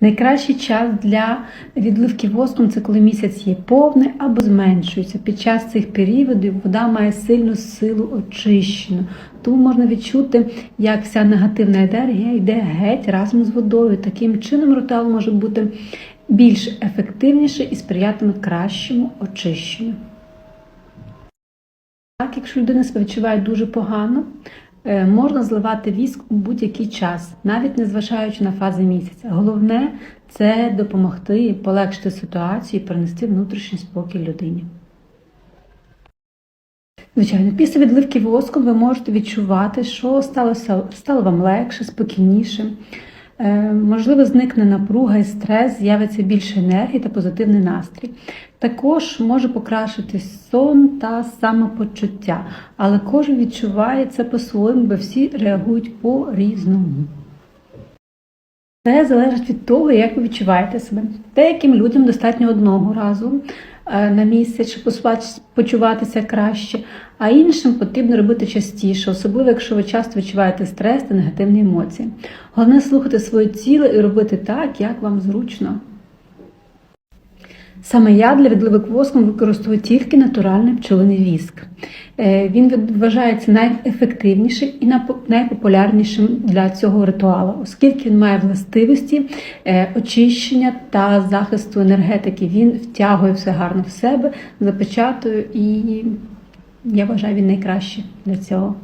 Найкращий час для відливки воском це коли місяць є повний або зменшується. Під час цих періодів вода має сильну силу очищену. Тому можна відчути, як вся негативна енергія йде геть разом з водою. Таким чином ритуал може бути більш ефективніше і сприятиме кращому очищенню. Так, якщо людина себе відчуває дуже погано, можна зливати віск у будь-який час, навіть не зважаючи на фази місяця. Головне це допомогти полегшити ситуацію і принести внутрішній спокій людині. Звичайно, після відливки воском ви можете відчувати, що сталося, стало вам легше, спокійніше. Е, Можливо, зникне напруга і стрес, з'явиться більше енергії та позитивний настрій. Також може покращити сон та самопочуття, але кожен відчуває це по-своєму, бо всі реагують по-різному. Це залежить від того, як ви відчуваєте себе. Деяким людям достатньо одного разу на місяць, щоб почуватися краще, а іншим потрібно робити частіше, особливо якщо ви часто відчуваєте стрес та негативні емоції. Головне слухати своє тіло і робити так, як вам зручно. Саме я для відливок воском використовую тільки натуральний пчолиний віск. Е, Він вважається найефективнішим і найпопулярнішим для цього ритуалу, оскільки він має властивості е, очищення та захисту енергетики. Він втягує все гарно в себе, запечатує і я вважаю він найкращий для цього.